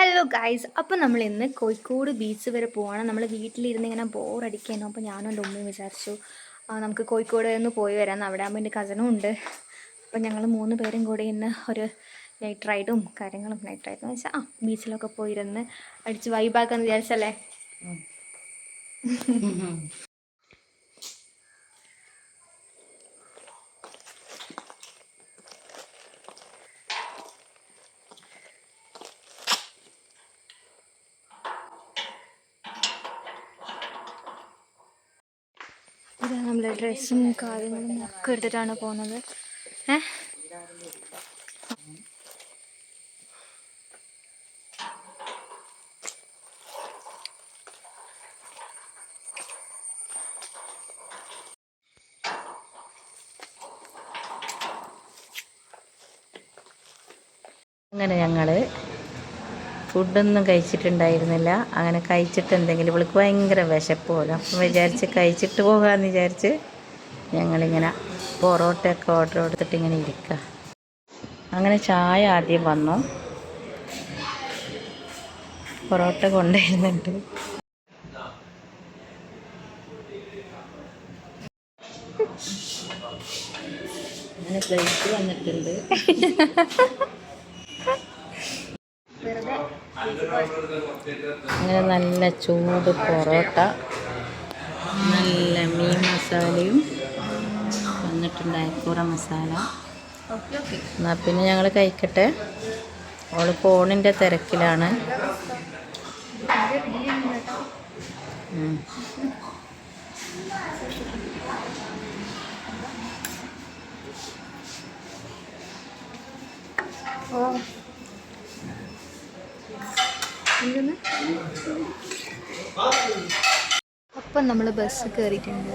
Hello guys അപ്പോൾ നമ്മൾ ഇന്ന് കോഴിക്കോട് ബീച്ച് വരെ പോവാണ്. നമ്മൾ വീട്ടിലിരുന്ന് ഇങ്ങനെ ബോറടിക്കുന്നു അപ്പോൾ ഞാനും എന്റെ ഉമ്മയും വിചാരിച്ചു നമുക്ക് കോഴിക്കോട് ഒന്ന് പോയി വരാം അവിടെ ആകുമ്പോൾ എന്റെ കസനും ഉണ്ട്. അപ്പോൾ ഞങ്ങൾ മൂന്ന് പേരും കൂടി ഇന്ന് ഒരു നൈറ്റ് റൈഡും കാര്യങ്ങളും നൈറ്റ് റൈഡും എന്ന് വെച്ചാൽ ആ ബീച്ചിലൊക്കെ പോയിരുന്ന് അടിച്ച് വൈബാക്കാന്ന് വിചാരിച്ചല്ലേ? ഇതാ നമ്മളെ ഡ്രസ്സും കാര്യങ്ങളും ഒക്കെ എടുത്തിട്ടാണ് പോകുന്നത്. ഏ? അങ്ങനെ ഞങ്ങൾ ഫുഡൊന്നും കഴിച്ചിട്ടുണ്ടായിരുന്നില്ല. അങ്ങനെ കഴിച്ചിട്ട് എന്തെങ്കിലും ഇവൾക്ക് ഭയങ്കര വിശപ്പ് പോലെ. അപ്പം വിചാരിച്ച് കഴിച്ചിട്ട് പോകാമെന്ന് വിചാരിച്ച് ഞങ്ങളിങ്ങനെ പൊറോട്ടയൊക്കെ ഓർഡർ കൊടുത്തിട്ട് ഇങ്ങനെ ഇരിക്കുക അങ്ങനെ ചായ ആദ്യം വന്നു. പൊറോട്ട കൊണ്ടുവരുന്നുണ്ട്. അങ്ങനെ പ്ലേറ്റ് വന്നിട്ടുണ്ട്. അങ്ങനെ നല്ല ചൂട് പൊറോട്ട. നല്ല മീൻ മസാലയും. വന്നിട്ടുണ്ട് അയക്കൂറ മസാല. എന്നാൽ പിന്നെ ഞങ്ങൾ കഴിക്കട്ടെ. അവൾ ഫോണിന്റെ തിരക്കിലാണ്. ഓ. അപ്പം നമ്മൾ ബസ് കയറിയിട്ടുണ്ട്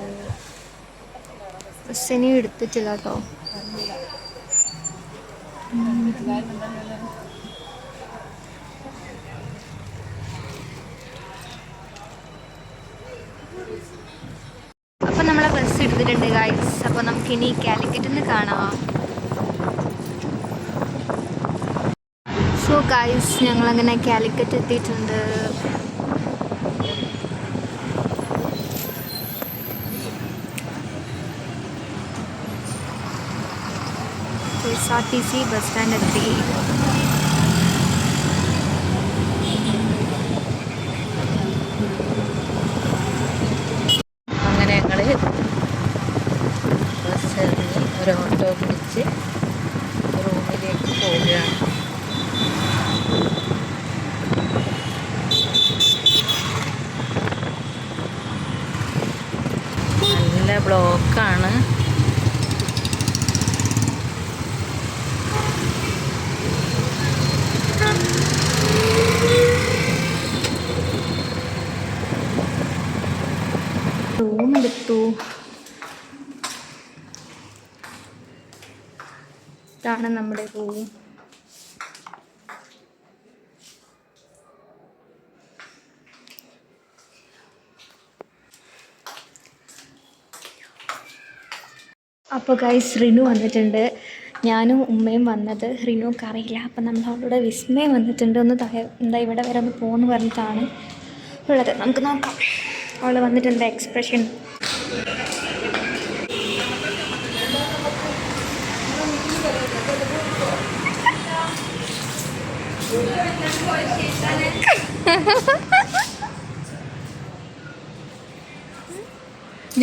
ബസ് ഇനി എടുത്തിട്ടില്ല കേട്ടോ. അപ്പം നമ്മളെ ബസ് എടുത്തിട്ടുണ്ട് ഗൈസ് അപ്പോൾ നമുക്കിനി കാലിക്കറ്റിൽ നിന്ന് കാണാം. സോ ഗൈസ് ഞങ്ങളങ്ങനെ കാലിക്കറ്റ് എത്തിയിട്ടുണ്ട്. S R T C bus stand എത്തി. അങ്ങനെ ഞങ്ങൾ ബസ് ഒരു ഓട്ടോ പിടിച്ച് നല്ല ബ്ലോക്കാണ്. റൂമെടുത്തു. ഇതാണ് നമ്മുടെ റൂം. അപ്പോൾ ഗൈസ് റിനു വന്നിട്ടുണ്ട്. ഞാനും ഉമ്മയും വന്നത് റിനുവൊക്കെ അറിയില്ല. അപ്പം നമ്മൾ അവളുടെ വിസ്മയം വന്നിട്ടുണ്ട്. ഒന്ന് എന്താ ഇവിടെ വരെ ഒന്ന് പോകുന്നു പറഞ്ഞിട്ടാണ് ഉള്ളത്. നമുക്ക് നോക്കാം. അവൾ വന്നിട്ടുണ്ട് എക്സ്പ്രഷൻ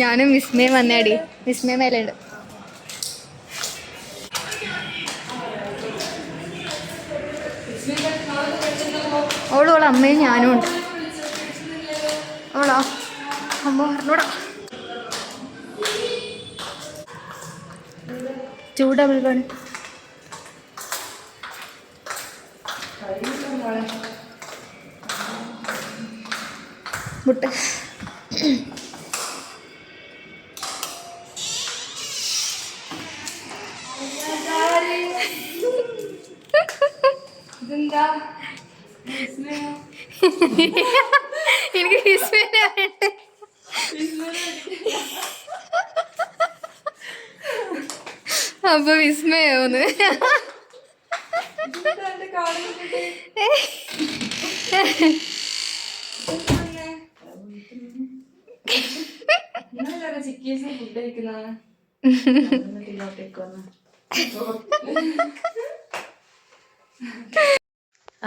ഞാനും വിസ്മയം വന്നേടി. വിസ്മയം മേലുണ്ട് ഓളെ അമ്മയും ഞാനും ഉണ്ട്. ഓളോ അമ്മ പറഞ്ഞൂടാ. ടു ഡബിൾ വൺ മുട്ട. എനിക്ക് വിസ്മയനെ വേണ്ടേ അപ്പൊ വിസ്മയോന്ന്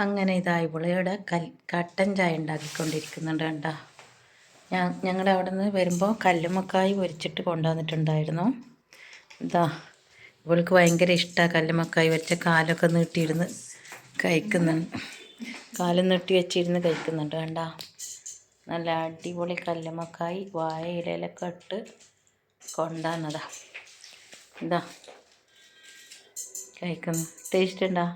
അങ്ങനെ ഇതാ ഇവിടെ കൽ കട്ടൻ ചായ ഉണ്ടാക്കിക്കൊണ്ടിരിക്കുന്നുണ്ട് കണ്ട. ഞാൻ ഞങ്ങളുടെ അവിടെ നിന്ന് വരുമ്പോൾ കല്ലുമ്മക്കായി പൊരിച്ചിട്ട് കൊണ്ടുവന്നിട്ടുണ്ടായിരുന്നു. ഇതാ ഇവൾക്ക് ഭയങ്കര ഇഷ്ടമാണ് കല്ലുമ്മക്കായി വെച്ച കാലൊക്കെ നീട്ടിയിരുന്ന് കഴിക്കുന്നുണ്ട്. കാലം നീട്ടി വെച്ചിരുന്ന് കഴിക്കുന്നുണ്ട് കണ്ട. നല്ല അടിപൊളി കല്ലുമ്മക്കായി വായ ഇലയിലൊക്കെ ഇട്ട് കൊണ്ടുവന്നതാ. ഇതാ കഴിക്കുന്നു. ടേസ്റ്റ് ഉണ്ടോ?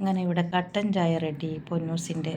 അങ്ങനെ ഇവിടെ കട്ടൻ ചായ റെഡി പൊന്നൂസിന്റെ